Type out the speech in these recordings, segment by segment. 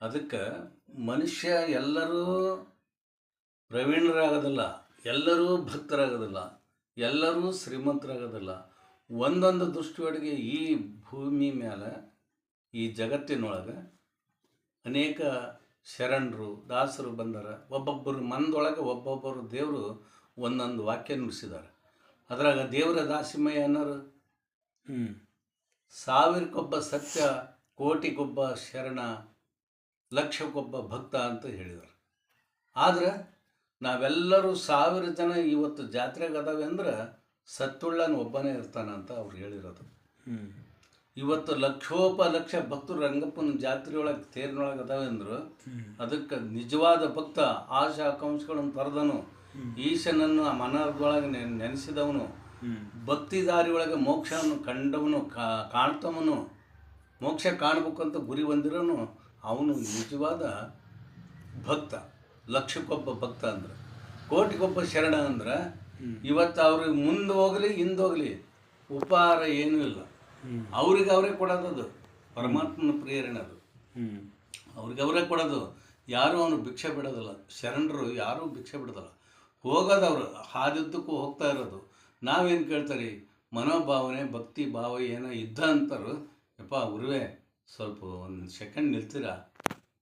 ಅದಕ್ಕೆ ಮನುಷ್ಯ ಎಲ್ಲರೂ ಪ್ರವೀಣರಾಗೋದಿಲ್ಲ ಎಲ್ಲರೂ ಭಕ್ತರಾಗೋದಿಲ್ಲ ಎಲ್ಲರೂ ಶ್ರೀಮಂತರಾಗೋದಿಲ್ಲ. ಒಂದೊಂದು ದೃಷ್ಟಿಯೊಳಗೆ ಈ ಭೂಮಿ ಮೇಲೆ ಈ ಜಗತ್ತಿನೊಳಗೆ ಅನೇಕ ಶರಣರು ದಾಸರು ಬಂದಾರ. ಒಬ್ಬೊಬ್ಬರು ಮನದೊಳಗೆ ಒಬ್ಬೊಬ್ಬರು ದೇವರು ಒಂದೊಂದು ವಾಕ್ಯ ನುಡಿಸಿದ್ದಾರೆ ಅದ್ರಾಗ ದೇವರ ದಾಸಿಮಯ್ಯ ಅನ್ನೋರು ಸಾವಿರಕ್ಕೊಬ್ಬ ಸತ್ಯ ಕೋಟಿಗೊಬ್ಬ ಶರಣ ಲಕ್ಷಕ್ಕೊಬ್ಬ ಭಕ್ತ ಅಂತ ಹೇಳಿದರು. ಆದ್ರೆ ನಾವೆಲ್ಲರೂ ಸಾವಿರ ಜನ ಇವತ್ತು ಜಾತ್ರೆಗೆ ಅದಾವೆ ಅಂದ್ರೆ ಸತ್ತುಳ್ಳನ ಒಬ್ಬನೇ ಇರ್ತಾನ ಅಂತ ಅವ್ರು ಹೇಳಿರೋದು. ಇವತ್ತು ಲಕ್ಷೋಪ ಲಕ್ಷ ಭಕ್ತರು ರಂಗಪ್ಪನ ಜಾತ್ರೆಯೊಳಗೆ ತೇರಿನೊಳಗೆ ಅದಾವೆ ಅಂದ್ರು ಅದಕ್ಕೆ ನಿಜವಾದ ಭಕ್ತ ಆಶಾ ಕಾಂಶಗಳನ್ನು ತರದನು. ಈಶನನ್ನು ಆ ಮನದೊಳಗೆ ನೆನ್ ನೆನೆಸಿದವನು. ಭಕ್ತಿದಾರಿ ಭಕ್ತಿ ದಾರಿಯೊಳಗೆ ಮೋಕ್ಷವನ್ನು ಕಂಡವನು ಕಾ ಕಾಣ್ತವನು. ಮೋಕ್ಷ ಕಾಣಬೇಕಂತ ಗುರಿ ಹೊಂದಿರೋನು ಅವನು ನಿಜವಾದ ಭಕ್ತ, ಲಕ್ಷಕ್ಕೊಬ್ಬ ಭಕ್ತ ಅಂದ್ರೆ. ಕೋಟಿಗೊಬ್ಬ ಶರಣ ಅಂದ್ರೆ ಇವತ್ತು ಅವ್ರಿಗೆ ಮುಂದೆ ಹೋಗಲಿ, ಹಿಂದೆ ಹೋಗಲಿ ಉಪಹಾರ ಏನೂ ಇಲ್ಲ. ಅವ್ರಿಗೆ ಅವರೇ ಕೊಡೋದದು ಪರಮಾತ್ಮನ ಪ್ರೇರಣೆ ಅದು. ಅವ್ರಿಗೆ ಅವರೇ ಕೊಡೋದು. ಯಾರೂ ಅವನು ಭಿಕ್ಷೆ ಬಿಡೋದಿಲ್ಲ. ಶರಣರು ಯಾರೂ ಭಿಕ್ಷೆ ಬಿಡೋದಿಲ್ಲ. ಅವರು. ಹಾದಿದ್ದಕ್ಕೂ ಹೋಗ್ತಾ ಇರೋದು. ನಾವೇನು ಕೇಳ್ತಾರೆ ಮನೋಭಾವನೆ, ಭಕ್ತಿ, ಭಾವ ಏನೋ ಇದ್ದ ಅಂತಾರು ಯಪ್ಪ ಗುರುವೇ ಸ್ವಲ್ಪ ಒಂದು ಸೆಕೆಂಡ್ ನಿಲ್ತೀರಾ?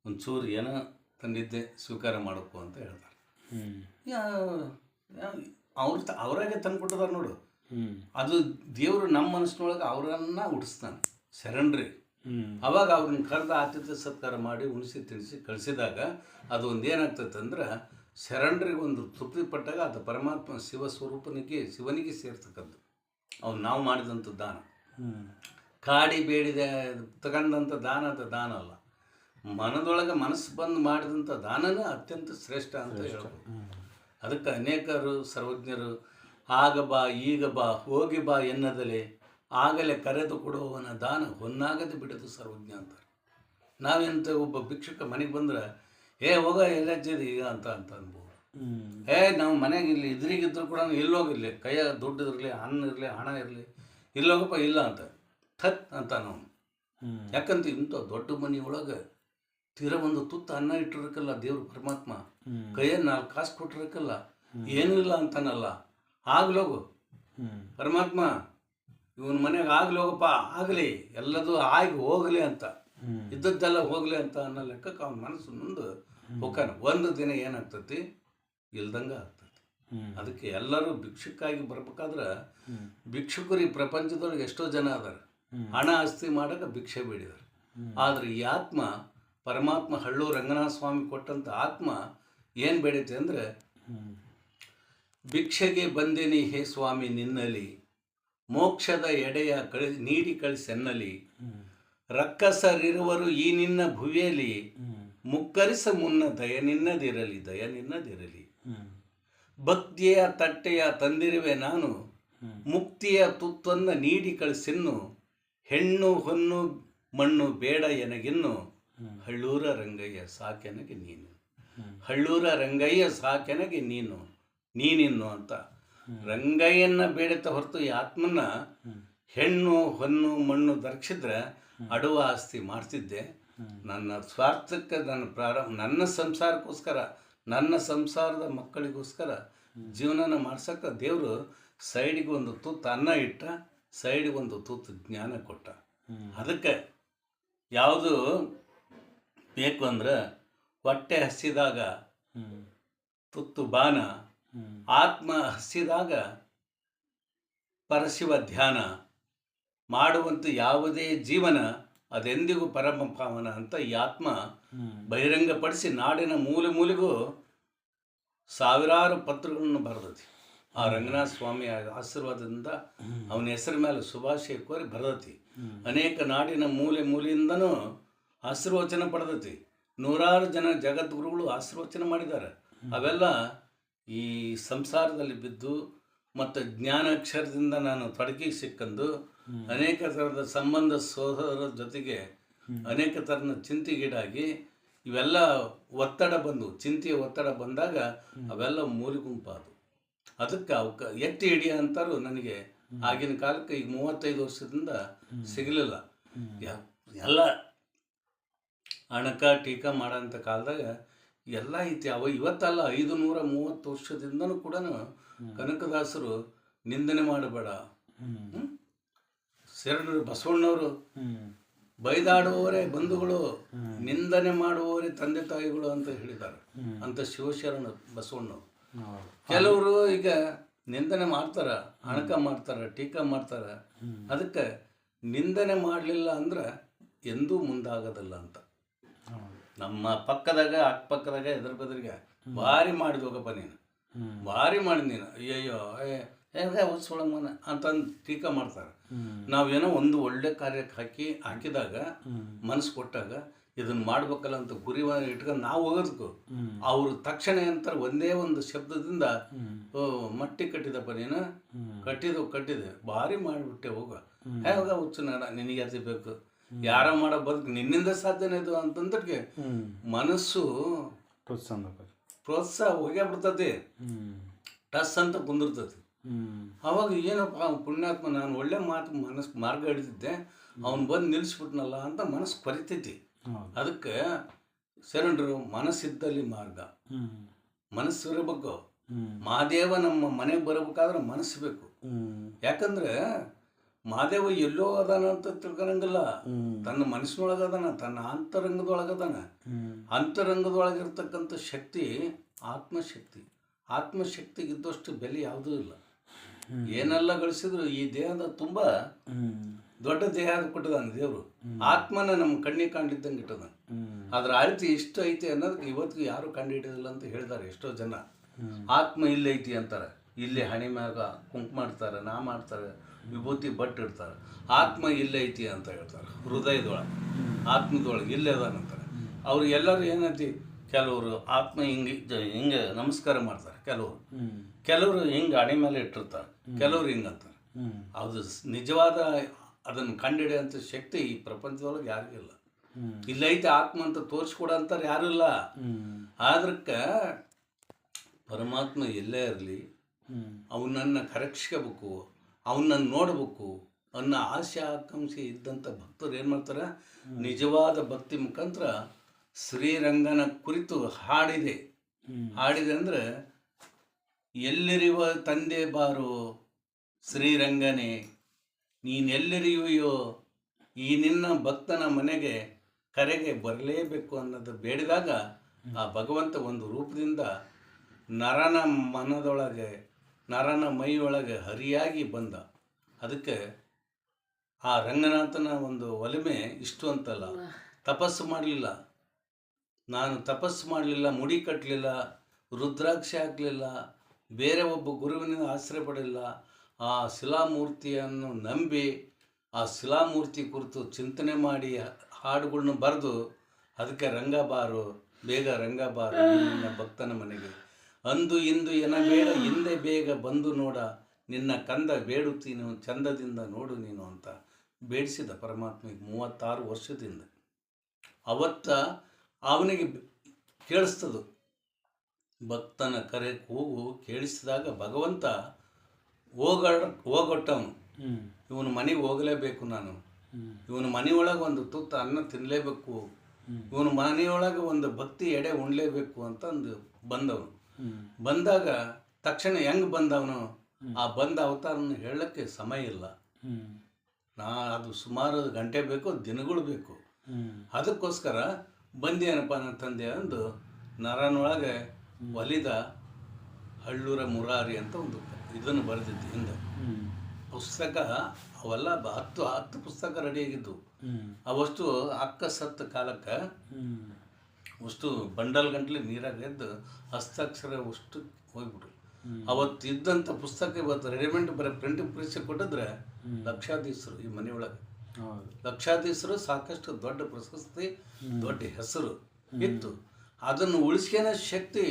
ಒಂಚೂರು ಏನೋ ತಂದಿದ್ದೆ ಸ್ವೀಕಾರ ಮಾಡಬೇಕು ಅಂತ ಹೇಳ್ತಾರೆ. ಹ್ಮ್. ಅವ್ರ ಅವರಾಗೆ ತಂದು ನೋಡು. ಅದು ದೇವರು ನಮ್ಮ ಮನಸ್ಸಿನೊಳಗೆ ಅವರನ್ನು ಹುಟ್ಟಿಸ್ತಾನೆ ಶರಣ್ರಿ. ಅವಾಗ ಅವ್ರನ್ನ ಕರೆದು ಆತಿಥ್ಯ ಸತ್ಕಾರ ಮಾಡಿ ಉಣಿಸಿ ತಿನ್ನಿಸಿ ಕಳಿಸಿದಾಗ ಅದು ಒಂದು ಏನಾಗ್ತೈತೆ ಅಂದ್ರೆ ಶರಣರಿಗೆ ಒಂದು ತೃಪ್ತಿ ಪಟ್ಟಾಗ ಅದು ಪರಮಾತ್ಮ ಶಿವ ಸ್ವರೂಪನಿಗೆ ಶಿವನಿಗೆ ಸೇರ್ತಕ್ಕದ್ದು ಅವ್ನು ನಾವು ಮಾಡಿದಂಥ ದಾನ. ಕಾಡಿ ಬೇಡಿದ ತಗೊಂಡಂಥ ದಾನ ಅದು ದಾನ ಅಲ್ಲ. ಮನದೊಳಗೆ ಮನಸ್ಸು ಬಂದು ಮಾಡಿದಂಥ ದಾನನೇ ಅತ್ಯಂತ ಶ್ರೇಷ್ಠ ಅಂತ ಹೇಳ್ಬೋದು. ಅದಕ್ಕೆ ಅನೇಕರು ಸರ್ವಜ್ಞರು ಆಗ ಬಾ ಈಗ ಬಾ ಹೋಗಿ ಬಾ ಎನ್ನದಲೆ ಆಗಲೇ ಕರೆದು ಕೊಡುವವನ ದಾನ ಹೊನ್ನಾಗದೆ ಬಿಡದು ಸರ್ವಜ್ಞ ಅಂತಾರೆ. ನಾವೆಂತ ಒಬ್ಬ ಭಿಕ್ಷುಕ ಮನೆಗೆ ಬಂದ್ರೆ ಏ ಹೋಗ ಎಲ್ಲಜ್ಜಿದೆ ಈಗ ಅಂತ ಅಂತ ಅನ್ಬೋದು. ಏ ನಾವು ಮನೆಗೆ ಇಲ್ಲಿ ಇದ್ರಿಗಿದ್ರು ಕೂಡ ಎಲ್ಲೋಗಿರಲಿ ಕೈಯ ದುಡ್ಡು ಇರಲಿ ಹಣ್ಣು ಇರಲಿ ಹಣ ಇರಲಿ ಇಲ್ಲೋಗಪ್ಪ ಇಲ್ಲ ಅಂತ ಥತ್ ಅಂತ ನಾವು ಯಾಕಂತ ಇಂಥ ದೊಡ್ಡ ಮನೆಯೊಳಗೆ ತೀರ ಒಂದು ತುತ್ತ ಅನ್ನ ಇಟ್ಟಿರಕಲ್ಲ ದೇವ್ರ ಪರಮಾತ್ಮ. ಕೈಯ ಕೈಯಲ್ಲಿ ನಾಲ್ಕು ಕಾಸು ಕೊಟ್ಟಿರಕ್ಕಲ್ಲ ಏನಿಲ್ಲ ಅಂತಾನಲ್ಲ. ಆಗ್ಲೋಗು ಪರಮಾತ್ಮ ಇವನ ಮನೆಗೆ ಆಗ್ಲೋಗಪ್ಪ ಆಗಲಿ ಎಲ್ಲದು ಆಗಿ ಹೋಗಲಿ ಅಂತ. ಇದ್ದದ್ದೆಲ್ಲ ಹೋಗಲಿ ಅಂತ ಅನ್ನೋ ಲೆಕ್ಕಕ್ಕೆ ಅವನ ಮನಸ್ಸು ಮುಂದೆ ಹೋಗ್ತಾನೆ. ಒಂದು ದಿನ ಏನಾಗ್ತತಿ? ಇಲ್ದಂಗ ಆಗ್ತತಿ. ಅದಕ್ಕೆ ಎಲ್ಲರೂ ಭಿಕ್ಷಕ್ಕಾಗಿ ಬರ್ಬೇಕಾದ್ರೆ ಭಿಕ್ಷುಕರು ಈ ಪ್ರಪಂಚದೊಳಗೆ ಎಷ್ಟೋ ಜನ ಅದಾರ. ಹಣ ಆಸ್ತಿ ಮಾಡಕ್ಕೆ ಭಿಕ್ಷೆ ಬೇಡಿದರು. ಆದರೆ ಈ ಆತ್ಮ ಪರಮಾತ್ಮ ಹಳ್ಳು ರಂಗನಾಥ ಸ್ವಾಮಿ ಕೊಟ್ಟಂತ ಆತ್ಮ ಏನು ಬೇಡೈತೆ ಅಂದ್ರೆ ಭಿಕ್ಷೆಗೆ ಬಂದೇನಿ ಹೇ ಸ್ವಾಮಿ ನಿನ್ನಲಿ ಮೋಕ್ಷದ ಎಡೆಯ ಕಳಿ ನೀಡಿ ಕಳಿಸೆನ್ನಲಿ ರಕ್ಕಸರಿರುವರು ಈ ನಿನ್ನ ಭುವಿಯಲ್ಲಿ ಮುಕ್ಕರಿಸ ಮುನ್ನ ದಯ ನಿನ್ನದಿರಲಿ ದಯ ನಿನ್ನದಿರಲಿ. ಭಕ್ತಿಯ ತಟ್ಟೆಯ ತಂದಿರುವೆ ನಾನು ಮುಕ್ತಿಯ ತುತ್ತನ್ನ ನೀಡಿ ಕಳಿಸಿನ್ನು ಹೆಣ್ಣು ಹೊನ್ನು ಮಣ್ಣು ಬೇಡ ಎನಗಿನ್ನು ಹಳ್ಳೂರ ರಂಗಯ್ಯ ಸಾಕೆನಗೆ ನೀನು. ಹಳ್ಳೂರ ರಂಗಯ್ಯ ಸಾಕೆನಗೆ ನೀನು. ನೀನಿನ್ನು ಅಂತ. ರಂಗಯ್ಯನ ಬೇಡತ ಹೊರತು ಈ ಆತ್ಮನ್ನ ಹೆಣ್ಣು ಹೊನ್ನು ಮಣ್ಣು ದರ್ಶಿದ್ರೆ ಅಡುವ ಆಸ್ತಿ ಮಾಡ್ತಿದ್ದೆ. ನನ್ನ ಸ್ವಾರ್ಥಕ್ಕೆ ನನ್ನ ಪ್ರಾರಂಭ ನನ್ನ ಸಂಸಾರಕ್ಕೋಸ್ಕರ ನನ್ನ ಸಂಸಾರದ ಮಕ್ಕಳಿಗೋಸ್ಕರ ಜೀವನನ ಮಾಡ್ಸಕ್ಕೆ ದೇವರು ಸೈಡಿಗೆ ಒಂದು ತುತ್ತು ಅನ್ನ ಇಟ್ಟ ಸೈಡಿಗೆ ಒಂದು ತುತ್ತು ಜ್ಞಾನ ಕೊಟ್ಟ. ಅದಕ್ಕೆ ಯಾವುದು ಬೇಕು ಅಂದ್ರೆ ಹೊಟ್ಟೆ ಹಸಿದಾಗ ತುತ್ತು ಬಾನ ಆತ್ಮ ಹಸಿದಾಗ ಪರಶಿವ ಧ್ಯಾನ ಮಾಡುವಂಥ ಯಾವುದೇ ಜೀವನ ಅದೆಂದಿಗೂ ಪರಮ ಪಾವನ ಅಂತ ಈ ಆತ್ಮ ಬಹಿರಂಗಪಡಿಸಿ ನಾಡಿನ ಮೂಲೆ ಮೂಲೆಗೂ ಸಾವಿರಾರು ಪತ್ರಗಳನ್ನು ಬರೆದತಿ ಆ ರಂಗನಾಥ ಸ್ವಾಮಿಯ ಆಶೀರ್ವಾದದಿಂದ ಅವನ ಹೆಸರು ಮೇಲೆ ಶುಭಾಶಯ ಕೋರಿ ಬರದತಿ ಅನೇಕ ನಾಡಿನ ಮೂಲೆ ಮೂಲೆಯಿಂದನೂ ಆಶೀರ್ವಚನ ಪಡೆದತಿ. ನೂರಾರು ಜನ ಜಗದ್ಗುರುಗಳು ಆಶೀರ್ವಚನ ಮಾಡಿದ್ದಾರೆ. ಅವೆಲ್ಲ ಈ ಸಂಸಾರದಲ್ಲಿ ಬಿದ್ದು ಮತ್ತು ಜ್ಞಾನಾಕ್ಷರದಿಂದ ನಾನು ತೊಡಗಿ ಸಿಕ್ಕಂದು ಅನೇಕ ಥರದ ಸಂಬಂಧ ಸೋದರ ಜೊತೆಗೆ ಅನೇಕ ಥರದ ಚಿಂತೆಗೀಡಾಗಿ ಇವೆಲ್ಲ ಒತ್ತಡ ಬಂದು ಚಿಂತೆಯ ಒತ್ತಡ ಬಂದಾಗ ಅವೆಲ್ಲ ಮೂಲಿಗುಂಪಾದು ಅದಕ್ಕೆ ಅವಕ ಎತ್ತಿ ಹಿಡಿಯ ಅಂತಾರು ನನಗೆ ಆಗಿನ ಕಾಲಕ್ಕೆ ಈಗ ಮೂವತ್ತೈದು ವರ್ಷದಿಂದ ಸಿಗಲಿಲ್ಲ. ಎಲ್ಲ ಅಣಕ ಟೀಕಾ ಮಾಡೋಂಥ ಕಾಲದಾಗ ಎಲ್ಲ ಐತಿ. ಅವ ಇವತ್ತಲ್ಲ ಐದು ನೂರ ಮೂವತ್ತು ವರ್ಷದಿಂದನೂ ಕೂಡ ಕನಕದಾಸರು ನಿಂದನೆ ಮಾಡಬೇಡ? ಶರಣರು ಬಸವಣ್ಣವರು ಬೈದಾಡುವವರೇ ಬಂಧುಗಳು ನಿಂದನೆ ಮಾಡುವವರೇ ತಂದೆ ತಾಯಿಗಳು ಅಂತ ಹೇಳಿದ್ದಾರೆ. ಅಂತ ಶಿವಶರಣ ಬಸವಣ್ಣವರು. ಕೆಲವರು ಈಗ ನಿಂದನೆ ಮಾಡ್ತಾರ ಅಣಕ ಮಾಡ್ತಾರ ಟೀಕಾ ಮಾಡ್ತಾರ. ಅದಕ್ಕೆ ನಿಂದನೆ ಮಾಡಲಿಲ್ಲ ಅಂದ್ರೆ ಎಂದೂ ಮುಂದಾಗೋದಿಲ್ಲ ಅಂತ. ನಮ್ಮ ಪಕ್ಕದಾಗ ಅಕ್ಕಪಕ್ಕದಾಗ ಎದುರು ಬದ್ರಿಗೆ ಭಾರಿ ಮಾಡಿದ್ ಹೋಗಪ್ಪ ನೀನು. ಭಾರಿ ಮಾಡಿ ನೀನು. ಅಯ್ಯಯ್ಯೋ ಏ ಹೊಸ್ಸೊಳಮನ ಅಂತಂದು ಟೀಕಾ ಮಾಡ್ತಾರೆ. ನಾವೇನೋ ಒಂದು ಒಳ್ಳೆ ಕಾರ್ಯಕ್ಕೆ ಹಾಕಿ ಹಾಕಿದಾಗ ಮನಸ್ಸು ಕೊಟ್ಟಾಗ ಇದನ್ನ ಮಾಡ್ಬೇಕಲ್ಲ ಅಂತ ಗುರಿ ಇಟ್ಕೊಂಡು ನಾವು ಹೋಗೋದಕ್ಕೂ ಅವರು ತಕ್ಷಣ ಅಂತಾರೆ ಒಂದೇ ಒಂದು ಶಬ್ದದಿಂದ ಮಟ್ಟಿ ಕಟ್ಟಿದಪ್ಪ ನೀನು? ಕಟ್ಟಿದ ಕಟ್ಟಿದ್ದು ಕಟ್ಟಿದೆ. ಭಾರಿ ಮಾಡಿಬಿಟ್ಟೆ ಹೋಗ. ಹೇಗ ಹುಚ್ಚು ನಾಡ ನಿನಗೆ ಅದು ಬೇಕು? ಯಾರ ಮಾಡೋ ಬದುಕು ನಿನ್ನಿಂದ ಸಾಧ್ಯನೇ ಇದು ಅಂತಂದ್ರೆ ಮನಸ್ಸು ಪ್ರೋತ್ಸಾಹ ಪ್ರೋತ್ಸಾಹ ಹೋಗೇ ಬಿಡ್ತತಿ ಟಸ್ ಅಂತ ಕುಂದಿರ್ತತಿ ಅವಾಗ ಏನಪ್ಪ ಅವ್ನ್ ಪುಣ್ಯಾತ್ಮ ನಾನು ಒಳ್ಳೆ ಮಾತು ಮನಸ್ಸು ಮಾರ್ಗ ಹಿಡಿದಿದ್ದೆ. ಅವ್ನು ಬಂದು ನಿಲ್ಲಿಸ್ಬಿಟ್ನಲ್ಲ ಅಂತ ಮನಸ್ಸು ಕೊರಿತೈತಿ. ಅದಕ್ಕೆ ಶರಣರು ಮನಸ್ಸಿದ್ದಲ್ಲಿ ಮಾರ್ಗ. ಮನಸ್ಸಿರಬೇಕು ಮನಸ್ಸು ಇರಬೇಕು. ಮಹಾದೇವ ನಮ್ಮ ಮನೆಗೆ ಬರಬೇಕಾದ್ರೆ ಮನಸ್ಸು ಬೇಕು. ಯಾಕಂದ್ರೆ ಮಹಾದೇವ ಎಲ್ಲೋ ಅದಾನ ಅಂತ ತಿಳ್ಕೊಳಂಗಿಲ್ಲ ತನ್ನ ಮನಸ್ಸಿನೊಳಗದಾನ ತನ್ನ ಅಂತರಂಗದೊಳಗದಾನ ಅಂತರಂಗದೊಳಗಿರ್ತಕ್ಕಂಥ ಶಕ್ತಿ ಆತ್ಮಶಕ್ತಿ. ಆತ್ಮಶಕ್ತಿಗಿದ್ದಷ್ಟು ಬೆಲೆ ಯಾವುದೂ ಇಲ್ಲ. ಏನೆಲ್ಲ ಗಳಿಸಿದ್ರು ಈ ದೇಹದ ತುಂಬ ದೊಡ್ಡ ದೇಹ ಕೊಟ್ಟದಾನೆ ದೇವರು. ಆತ್ಮನ ನಮ್ಮ ಕಣ್ಣಿಗೆ ಕಂಡಿದ್ದಂಗೆ ಇಟ್ಟದ ಅದ್ರ ಅಳತಿ ಇಷ್ಟು ಐತಿ ಅನ್ನೋದಕ್ಕೆ ಇವತ್ತಿಗೆ ಯಾರು ಕಂಡುಹಿಡಿಯೋದಿಲ್ಲ ಅಂತ ಹೇಳ್ತಾರೆ ಎಷ್ಟೋ ಜನ. ಆತ್ಮ ಇಲ್ಲೈತಿ ಐತಿ ಅಂತಾರೆ. ಇಲ್ಲಿ ಹಣೆ ಮ್ಯಾಗ ಕುಂಕುಮ ಮಾಡ್ತಾರೆ ನಾ ಮಾಡ್ತಾರೆ ವಿಭೂತಿ ಬಟ್ ಇಡ್ತಾರೆ. ಆತ್ಮ ಇಲ್ಲೇ ಐತಿ ಅಂತ ಹೇಳ್ತಾರೆ ಹೃದಯದೊಳಗೆ. ಆತ್ಮದೊಳಗೆ ಇಲ್ಲೇ ಅದಾನಂತಾರೆ ಅವ್ರು ಎಲ್ಲರೂ ಏನೈತಿ ಕೆಲವರು ಆತ್ಮ ಹಿಂಗೆ ಹಿಂಗ ನಮಸ್ಕಾರ ಮಾಡ್ತಾರೆ ಕೆಲವರು. ಕೆಲವರು ಹಿಂಗೆ ಅಣೆ ಮೇಲೆ ಇಟ್ಟಿರ್ತಾರೆ ಕೆಲವರು ಹಿಂಗಂತಾರೆ ಅದು ನಿಜವಾದ ಅದನ್ನು ಕಂಡುಹಿಡಿಯೋಂಥ ಶಕ್ತಿ ಈ ಪ್ರಪಂಚದೊಳಗೆ ಯಾರಿಗೂ ಇಲ್ಲ. ಇಲ್ಲೈತೆ ಆತ್ಮ ಅಂತ ತೋರಿಸ್ಕೊಡ ಅಂತಾರೆ ಯಾರೂ ಇಲ್ಲ. ಆದ್ರಕ್ಕ ಪರಮಾತ್ಮ ಎಲ್ಲೇ ಇರಲಿ ಅವನನ್ನು ಕರಗಿಸ್ಕೋಬೇಕು ಅವನನ್ನು ನೋಡಬೇಕು ಅನ್ನೋ ಆಸೆ ಆಕಾಂಕ್ಷೆ ಇದ್ದಂಥ ಭಕ್ತರು ಏನು ಮಾಡ್ತಾರೆ? ನಿಜವಾದ ಭಕ್ತಿ ಮುಖಾಂತರ ಶ್ರೀರಂಗನ ಕುರಿತು ಹಾಡಿದೆ. ಹಾಡಿದೆ ಅಂದರೆ ಎಲ್ಲಿರುವ ತಂದೆ ಬಾರು ಶ್ರೀರಂಗನೇ ನೀನೆಲ್ಲಿರುವೆಯೋ ಈ ನಿನ್ನ ಭಕ್ತನ ಮನೆಗೆ ಕರೆಗೆ ಬರಲೇಬೇಕು ಅನ್ನೋದು ಬೇಡಿದಾಗ ಆ ಭಗವಂತ ಒಂದು ರೂಪದಿಂದ ನರನ ಮನದೊಳಗೆ, ನರನ ಮೈಯೊಳಗೆ ಹರಿಯಾಗಿ ಬಂದ. ಅದಕ್ಕೆ ಆ ರಂಗನಾಥನ ಒಂದು ಒಲಿಮೆ ಇಷ್ಟು ಅಂತಲ್ಲ, ತಪಸ್ಸು ಮಾಡಲಿಲ್ಲ. ನಾನು ತಪಸ್ಸು ಮಾಡಲಿಲ್ಲ, ಮುಡಿ ಕಟ್ಟಲಿಲ್ಲ ರುದ್ರಾಕ್ಷಿ ಹಾಕಲಿಲ್ಲ, ಬೇರೆ ಒಬ್ಬ ಗುರುವಿನಿಂದ ಆಶ್ರಯ ಪಡಲಿಲ್ಲ ಆ ಶಿಲಾಮೂರ್ತಿಯನ್ನು ನಂಬಿ, ಆ ಶಿಲಾಮೂರ್ತಿ ಕುರಿತು ಚಿಂತನೆ ಮಾಡಿ ಹಾಡುಗಳನ್ನ ಬರೆದು, ಅದಕ್ಕೆ ರಂಗ ಬಾರು, ಬೇಗ ರಂಗ ಬಾರು ನಿನ್ನ ಭಕ್ತನ ಮನೆಗೆ. ಅಂದು ಇಂದು ಎನಬೇಡ, ಹಿಂದೆ ಬೇಗ ಬಂದು ನೋಡ. ನಿನ್ನ ಕಂದ ಬೇಡುತ್ತೀನು, ಚಂದದಿಂದ ನೋಡು ನೀನು ಅಂತ ಬೇಡಿಸಿದ ಪರಮಾತ್ಮಿಗೆ ಮೂವತ್ತಾರು ವರ್ಷದಿಂದ. ಅವತ್ತ ಅವನಿಗೆ ಕೇಳಿಸ್ತದು. ಭಕ್ತನ ಕರೆ ಕೂಗು ಕೇಳಿಸಿದಾಗ ಭಗವಂತ ಹೋಗಡ ಹೋಗೊಟ್ಟವನು. ಇವನು ಮನೆಗೆ ಹೋಗಲೇಬೇಕು ನಾನು. ಇವನು ಮನೆಯೊಳಗೆ ಒಂದು ತುತ್ತು ಅನ್ನ ತಿನ್ನಲೇಬೇಕು. ಇವನು ಮನೆಯೊಳಗೆ ಒಂದು ಭಕ್ತಿ ಎಡೆ ಉಣ್ಲೇಬೇಕು ಅಂತಂದು ಬಂದವನು. ಬಂದಾಗ ತಕ್ಷಣ ಹೆಂಗೆ ಬಂದವನು? ಆ ಬಂದ ಅವತಾರನ ಹೇಳಕ್ಕೆ ಸಮಯ ಇಲ್ಲ. ನಾ ಅದು ಸುಮಾರು ಗಂಟೆ ಬೇಕು ದಿನಗಳು ಬೇಕು. ಅದಕ್ಕೋಸ್ಕರ ಬಂದೇನಪ್ಪ ನನ್ನ ತಂದೆ ಅಂದು ನರನೊಳಗೆ ಒಲಿದ ಹಳ್ಳೂರ ಮುರಾರಿ ಅಂತ ಒಂದು ಇದನ್ನು ಬರೆದಿದ್ದು ಹಿಂದೆ. ಪುಸ್ತಕ ಅವೆಲ್ಲ ಹತ್ತು ಹತ್ತು ಪುಸ್ತಕ ರೆಡಿಯಾಗಿದ್ದು ಆ ಅವಷ್ಟು ಅಕ್ಕ ಸತ್ತ ಕಾಲಕ್ಕೆ ವಸ್ತು ಅಷ್ಟು ಬಂಡಲ್ ಗಂಟ್ಲೆ ನೀರಾಗ ಎದ್ದು ಹಸ್ತಾಕ್ಷರ ಅಷ್ಟು ಹೋಗ್ಬಿಟ್ರು. ಅವತ್ತಿದ್ದಂಥ ಅವತ್ತು ಇದ್ದಂಥ ಪುಸ್ತಕ ಇವತ್ತು ರೆಡಿಮೆಂಟ್ ಬರೀ ಪ್ರಿಂಟ್ ಪರೀಕ್ಷೆ ಕೊಟ್ಟಿದ್ರೆ. ಲಕ್ಷಾಧೀಶರು ಈ ಮನೆಯೊಳಗೆ ಲಕ್ಷಾಧೀಶರು ಸಾಕಷ್ಟು ದೊಡ್ಡ ಪ್ರಶಸ್ತಿ ದೊಡ್ಡ ಹೆಸರು ಇತ್ತು. ಅದನ್ನು ಉಳಿಸ್ಕೊಳ್ಳೋ ಶಕ್ತಿ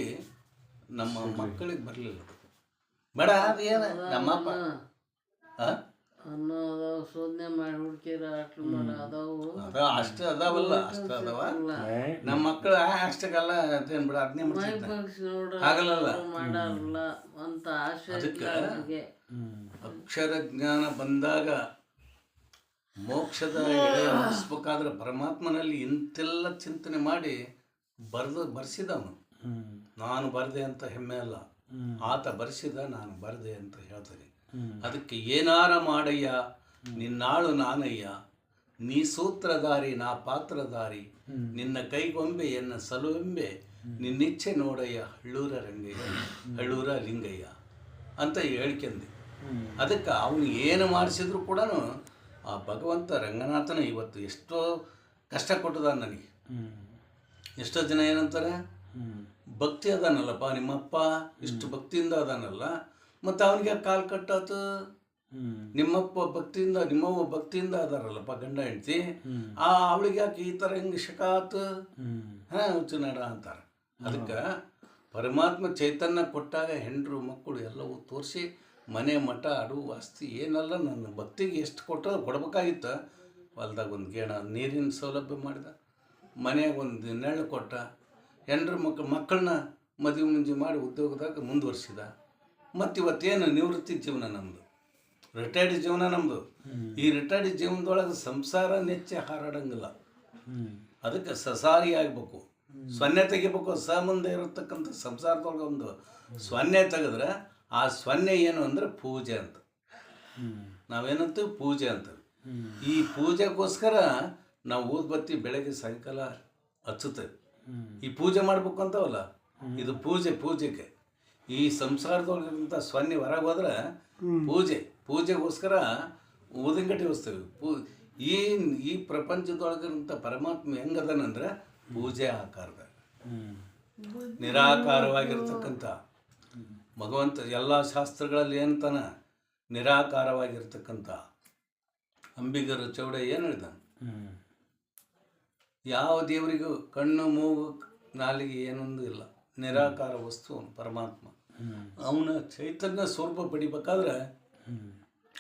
ನಮ್ಮ ಮಕ್ಕಳಿಗೆ ಬರಲಿಲ್ಲ. ಬೇಡ ಅದೇನ ನಮ್ಮಪ್ಪ. ಆ? ಅನ್ನೋ ಅದಾವ ಶೋಧನೆ ಮಾಡಿ ಹುಡ್ಕಿರ ಅಟ್ಲು ಮಾಡ ಅದಾವು. ಅದ ಅಷ್ಟೇ ಅದಾವಲ್ಲ ಅಷ್ಟು ಅದಾವ. ನಮ್ಮ ಮಕ್ಕಳು ಅಷ್ಟಕ್ಕಲ್ಲ ಅದೇನ್ ಬಿಡ ಅದನ್ನೇ ಮೈ ಮಾಡ್ತಿದ್ದ ಬಗ್ಸಿ ನೋಡ್ರ ಆಗಲ್ಲಲ್ಲ. ಅವ್ರು ಮಾಡಾರಲ್ಲ ಅಂತ ಆಶೆ ಅಕ್ಷರ ಜ್ಞಾನ ಬಂದಾಗ ಮೋಕ್ಷದ ಮುಗಿಸ್ಬೇಕಾದ್ರೆ ಪರಮಾತ್ಮನಲ್ಲಿ ಇಂತೆಲ್ಲ ಚಿಂತನೆ ಮಾಡಿ ಬರೆದು ಬರ್ಸಿದವನು. ನಾನು ಬರ್ದೆ ಅಂತ ಹೆಮ್ಮೆ ಅಲ್ಲ. ಆತ ಬರೆಸಿದ ನಾನು ಬರದೆ ಅಂತ ಹೇಳ್ತಾನೆ ಅದಕ್ಕೆ ಏನಾರ ಮಾಡಯ್ಯ ನಿನ್ನಾಳು ನಾನಯ್ಯ ನೀ ಸೂತ್ರಧಾರಿ ನಾ ಪಾತ್ರಧಾರಿ ನಿನ್ನ ಕೈಗೊಂಬೆ ಎನ್ನ ಸಲುವೆಂಬೆ ನಿನ್ನಿಚ್ಛೆ ನೋಡಯ್ಯ ಹಳ್ಳೂರ ರಂಗಯ್ಯ ಹಳ್ಳೂರ ಲಿಂಗಯ್ಯ ಅಂತ ಹೇಳ್ಕೆಂದೆ. ಅದಕ್ಕೆ ಅವನು ಏನು ಮಾಡಿಸಿದ್ರು ಕೂಡ ಆ ಭಗವಂತ ರಂಗನಾಥನ ಇವತ್ತು ಎಷ್ಟೋ ಕಷ್ಟ ಕೊಟ್ಟದ ನನಗೆ. ಎಷ್ಟೋ ಜನ ಏನಂತಾರೆ. ಭಕ್ತಿ ಅದಾನಲ್ಲಪ್ಪ ನಿಮ್ಮಪ್ಪ ಇಷ್ಟು ಭಕ್ತಿಯಿಂದ ಅದಾನಲ್ಲ ಮತ್ತು ಅವನಿಗೆ ಕಾಲು ಕಟ್ಟಾತು ನಿಮ್ಮಪ್ಪ ಭಕ್ತಿಯಿಂದ ನಿಮ್ಮವ್ವ ಭಕ್ತಿಯಿಂದ ಅದಾರಲ್ಲಪ್ಪ ಗಂಡ ಹೆಂಡ್ತಿ. ಆ ಅವಳಿಗೆ ಯಾಕೆ ಈ ಥರ ಹಿಂಗೆ ಶಕ ಆತು? ಹ್ಮ್. ಹಾಂ ಹುಚ್ಚುನಾಡ ಅಂತಾರೆ. ಅದಕ್ಕೆ ಪರಮಾತ್ಮ ಚೈತನ್ಯ ಕೊಟ್ಟಾಗ ಹೆಂಡರು ಮಕ್ಕಳು ಎಲ್ಲವೂ ತೋರಿಸಿ ಮನೆ ಮಠ ಅಡು ಆಸ್ತಿ ಏನಲ್ಲ ನನ್ನ ಭಕ್ತಿಗೆ ಎಷ್ಟು ಕೊಟ್ಟರೆ ಕೊಡ್ಬೇಕಾಗಿತ್ತು. ಹೊಲ್ದಾಗ ಒಂದು ಗೇಣ ನೀರಿನ ಸೌಲಭ್ಯ ಮಾಡಿದ. ಮನೆಗೆ ಒಂದು ನೆರಳು ಕೊಟ್ಟ. ಹೆಂಡ್ರ ಮಕ್ಕಳು ಮಕ್ಕಳನ್ನ ಮದುವೆ ಮುಂಜಿ ಮಾಡಿ ಉದ್ಯೋಗದಾಗ ಮುಂದುವರ್ಸಿದ. ಮತ್ತು ಇವತ್ತೇನು ನಿವೃತ್ತಿ ಜೀವನ ನಮ್ಮದು ರಿಟೈರ್ಡ್ ಜೀವನ ನಮ್ಮದು ಈ ರಿಟೈರ್ಡ್ ಜೀವನದೊಳಗೆ ಸಂಸಾರ ನೆಚ್ಚೆ ಹಾರಾಡಂಗಿಲ್ಲ. ಅದಕ್ಕೆ ಸಸಾರಿ ಆಗಬೇಕು. ಸೊನ್ನೆ ತೆಗಿಬೇಕು. ಸ ಮುಂದೆ ಇರತಕ್ಕಂಥ ಸಂಸಾರದೊಳಗೆ ಒಂದು ಸೊನ್ನೆ ತೆಗೆದ್ರೆ ಆ ಸೊನ್ನೆ ಏನು ಅಂದರೆ ಪೂಜೆ ಅಂತ. ನಾವೇನಂತೀವಿ ಪೂಜೆ ಅಂತ. ಈ ಪೂಜೆಗೋಸ್ಕರ ನಾವು ಊದ್ಬತ್ತಿ ಬೆಳಗ್ಗೆ ಸಾಯಂಕಾಲ ಹಚ್ಚುತ್ತೇವೆ. ಈ ಪೂಜೆ ಮಾಡ್ಬೇಕು ಅಂತವಲ್ಲ? ಇದು ಪೂಜೆ ಪೂಜೆಗೆ ಈ ಸಂಸಾರದೊಳಗಿಂತ ಸ್ವನ್ನಿ ಹೊರಗೆ ಹೋದ್ರೆ ಪೂಜೆ, ಪೂಜೆಗೋಸ್ಕರ ಊದಂಗಟ್ಟಿ ಹೊಸ್ತೇವೆ. ಪೂ, ಈ ಈ ಪ್ರಪಂಚದೊಳಗಿರುವಂಥ ಪರಮಾತ್ಮ ಹೆಂಗದನಂದ್ರೆ ಪೂಜೆ ಆಕಾರದ. ನಿರಾಕಾರವಾಗಿರ್ತಕ್ಕಂಥ. ಭಗವಂತ ಎಲ್ಲ ಶಾಸ್ತ್ರಗಳಲ್ಲಿ ಏನಂತಾನ? ನಿರಾಕಾರವಾಗಿರ್ತಕ್ಕಂಥ. ಅಂಬಿಗರು ಚೌಡ ಏನು ಹ್ಮ್. ಯಾವ ದೇವರಿಗೂ ಕಣ್ಣು ಮೂಗು ನಾಲಿಗೆ ಏನೊಂದು ಇಲ್ಲ. ನಿರಾಕಾರ ವಸ್ತು ಅವನು ಪರಮಾತ್ಮ. ಅವನ ಚೈತನ್ಯ ಸ್ವರೂಪ ಪಡಿಬೇಕಾದ್ರೆ.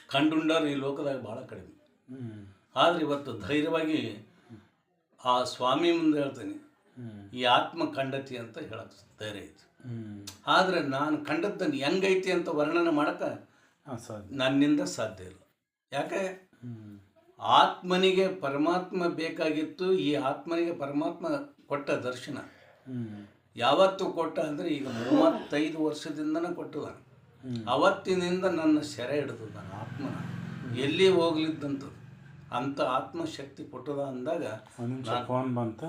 ಕಂಡುಂಡರು ಈ ಲೋಕದಾಗ ಭಾಳ ಕಡಿಮೆ. ಆದ್ರೆ ಇವತ್ತು ಧೈರ್ಯವಾಗಿ ಆ ಸ್ವಾಮಿ ಮುಂದೆ ಹೇಳ್ತೀನಿ ಈ ಆತ್ಮ ಕಂಡತಿ ಅಂತ ಹೇಳಕ್ಕೆ ಧೈರ್ಯ ಐತಿ. ಆದ್ರೆ ನಾನು ಕಂಡದ್ದನ್ನು ಹೆಂಗೈತಿ ಅಂತ ವರ್ಣನೆ ಮಾಡಕ ನನ್ನಿಂದ ಸಾಧ್ಯ ಇಲ್ಲ. ಯಾಕೆ. ಆತ್ಮನಿಗೆ ಪರಮಾತ್ಮ ಬೇಕಾಗಿತ್ತು ಈ ಆತ್ಮನಿಗೆ ಪರಮಾತ್ಮ ಕೊಟ್ಟ ದರ್ಶನ. ಯಾವತ್ತು ಕೊಟ್ಟ ಅಂದರೆ ಈಗ ಮೂವತ್ತೈದು ವರ್ಷದಿಂದನೇ ಕೊಟ್ಟದ. ಅವತ್ತಿನಿಂದ ನನ್ನ ಸೆರೆ ಹಿಡಿದು ನನ್ನ ಆತ್ಮ ಎಲ್ಲಿ ಹೋಗ್ಲಿದ್ದಂಥದ್ದು ಅಂಥ ಆತ್ಮಶಕ್ತಿ ಕೊಟ್ಟದ ಅಂದಾಗ ಫೋನ್ ಬಂತ.